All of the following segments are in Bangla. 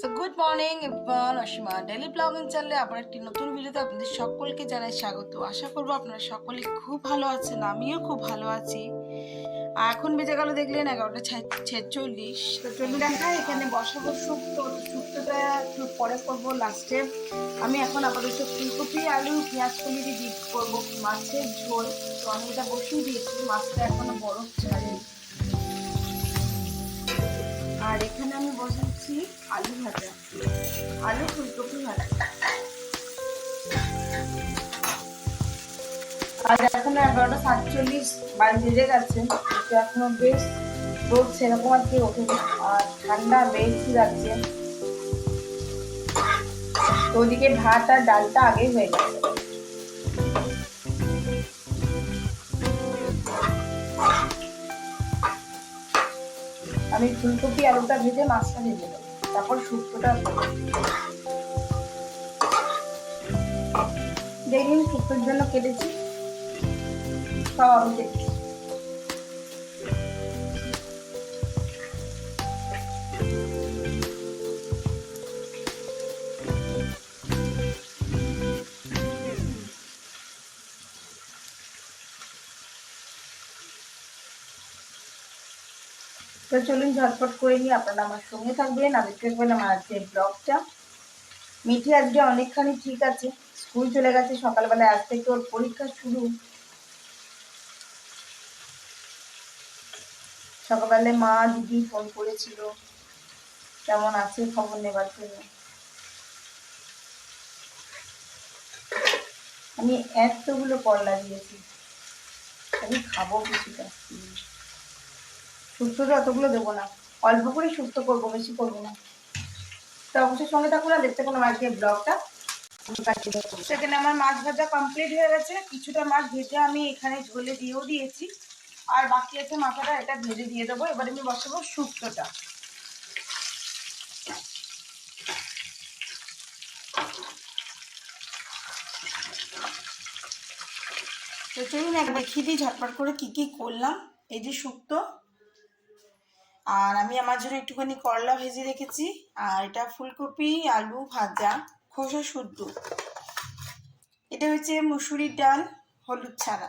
So good morning everyone Asima daily blogging চ্যানেলে আবার একটি নতুন ভিডিওতে আপনাদের সকলকে জানাই স্বাগত। আশা করব আপনারা সকলে খুব ভালো আছেন আমিও খুব ভালো আছি। আর এখন বেজে গেল দেখলেন এগারোটা ছেচল্লিশ। তো চলুন দেখা এখানে বসাবো শুক্তো শুক্তোটা একটু পরে করব লাস্টে আমি এখন আপাতত ফুলকপি আলু পেঁয়াজ কলি দিয়ে করব মাছের ঝোল। তো আমি এটা বসিয়ে দিয়েছি মাছটা এখনও বরফ ছাড়ে আর এখানে আমি বসাচ্ছি আলু ভাজা। আলু ফুলকপি ভাজা। আজ এখনও এগারোটা সাতচল্লিশ, বাড়ি বেজে গেছে এখনও বেশ রোদ সেরকম আর কি ওঠেনি। আর ঠান্ডা বেশি লাগছে। তো ওদিকে ভাত আর ডালটা আগেই হয়ে গেছে। আমি ফুলকপি আলুটা ভেজে মাছটা ভেজে দেবো। তারপর শুক্তোটা দেখুন শুক্তোর জন্য কেটেছি। সব আমি কেটেছি। তো চলুন ঝটপট করে নিই, আপনারা আমার সঙ্গে থাকবেন। আর দেখতে থাকবেন আমার আজকের ব্লগটা। মিঠি আজকে অনেকখানি ঠিক আছে, স্কুল চলে গেছে, সকালবেলায় আজ থেকে ওর পরীক্ষা শুরু। সকালবেলায় মা, দিদি ফোন করেছিল, কেমন আছে খবর নেবার জন্য। আমি এতগুলো করলা দিয়েছি আমি খাব কিছুটা। শুক্তোটা অতগুলো দেবো না। অল্প করে শুক্তো করব, বেশি করব না। তো অবশ্যই সঙ্গে থাকুন আর দেখতে কোনো আজকে ব্লগটা। সেখানে আমার মাছ ভাজা কমপ্লিট হয়ে গেছে। কিছুটা মাছ ভেজে আমি এখানে ঝোলে দিয়েও দিয়েছি। আর বাকি আছে মাথাটা, এটা ভেজে দিয়ে দেবো। এবার আমি বসাবো শুক্তোটা। চলুন একবার দেখিয়ে দিই ঝটপট করে কি কি করলাম। এই যে শুক্তো। আর আমি আমার জন্য একটুখানি করলা ভেজে রেখেছি। আর এটা ফুলকপি, আলু ভাজা, খোসা শুদ্ধ। এটা হচ্ছে মুসুরির ডাল, হলুদ ছাড়া।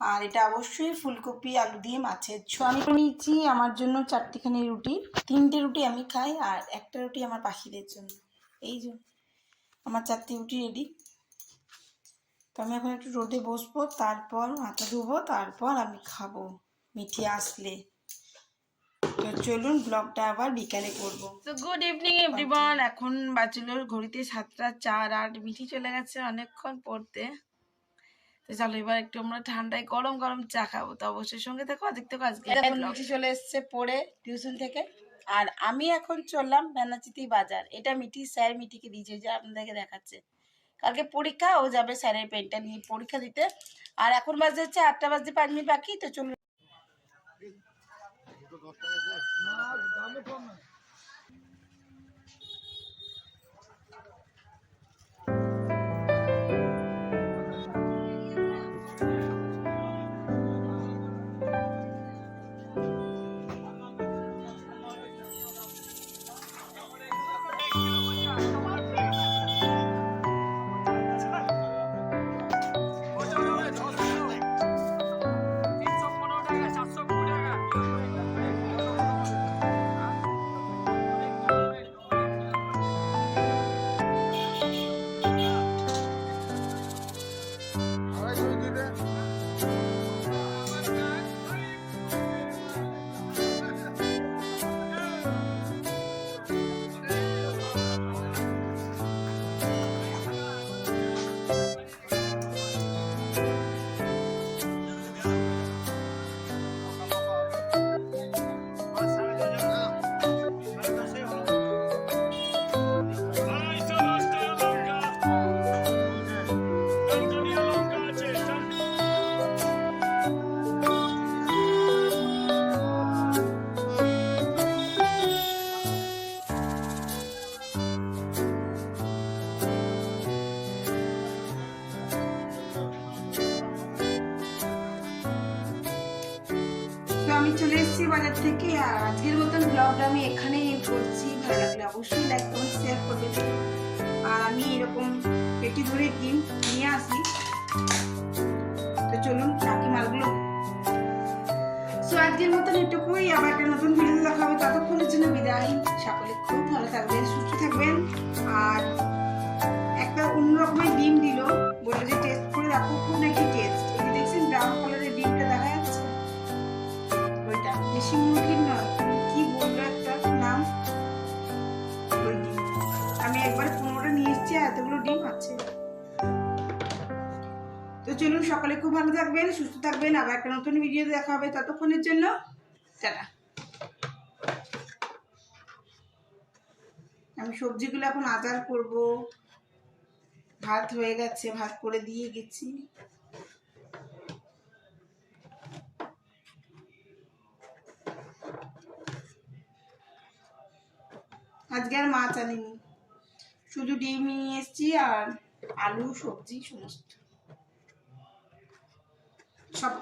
আর এটা অবশ্যই ফুলকপি, আলু দিয়ে মাছের ছো আমি নিয়েছি আমার জন্য চারটিখানি রুটি। তিনটে রুটি আমি খাই আর একটা রুটি আমার পাখিদের জন্য। এই যে, আমার চারটে রুটি রেডি তো আমি এখন একটু রোদে বসবো, তারপর মাথা ধুবো, তারপর আমি খাব। মিঠি আসলে। তো চলুন ব্লগটা আবার বিকালে করব। তো গুড ইভিনিং এভরিওয়ান এখন বাচুলোর ঘড়িতে সাতটা চার আট মিঠি চলে গেছে অনেকক্ষণ পড়তে। তো চলো এবার একটু আমরা ঠান্ডায় গরম গরম চা খাব। তো অবশ্যই সঙ্গে থাকো থেকে আজকে মিঠি চলে এসছে পড়ে টিউশন থেকে। আর আমি এখন চললাম বেনাচিতি বাজার। এটা মিঠি স্যার মিঠিকে দিয়েছে যে আপনাদেরকে দেখাচ্ছে। কালকে পরীক্ষা ও যাবে স্যারের পেনটা নিয়ে পরীক্ষা দিতে। আর এখন বাজে হচ্ছে আটটা বাজতে পাঁচ মিনিট বাকি তো চলুন போங்க বাজার থেকে, আর আজকের মতন ব্লগটা আমি এখানে করছি। ভালো লাগলে অবশ্যই লাইক কমেন্ট শেয়ার করবেন আর আমি এরকম পেটি ধরে ডিম নিয়ে আসি। তো চলুন, বাকি মালগুলো। সো আজকের মতন এটুকুই। আবার একটা নতুন ভিডিও দেখা হবে। ততক্ষণের জন্য বিদায়। সকলে খুব ভালো থাকবেন, সুস্থ থাকবেন। আর একটা অন্য রকমের ডিম দিল। বলল যে টেস্ট করে দেখো খুব নাকি টেস্ট চলুন, সকালে খুব ভালো থাকবেন, সুস্থ থাকবেন। আবার একটা নতুন ভিডিও দেখা হবে ততক্ষণের জন্য। টাটা। আমি সবজিগুলো এখন আচার করব। ভাত হয়ে গেছে, ভাত করে দিয়ে গেছি। আজকে আর মাছ আনিনি। শুধু ডিম নিয়ে এসেছি আর আলু, সবজি, সমস্ত। সব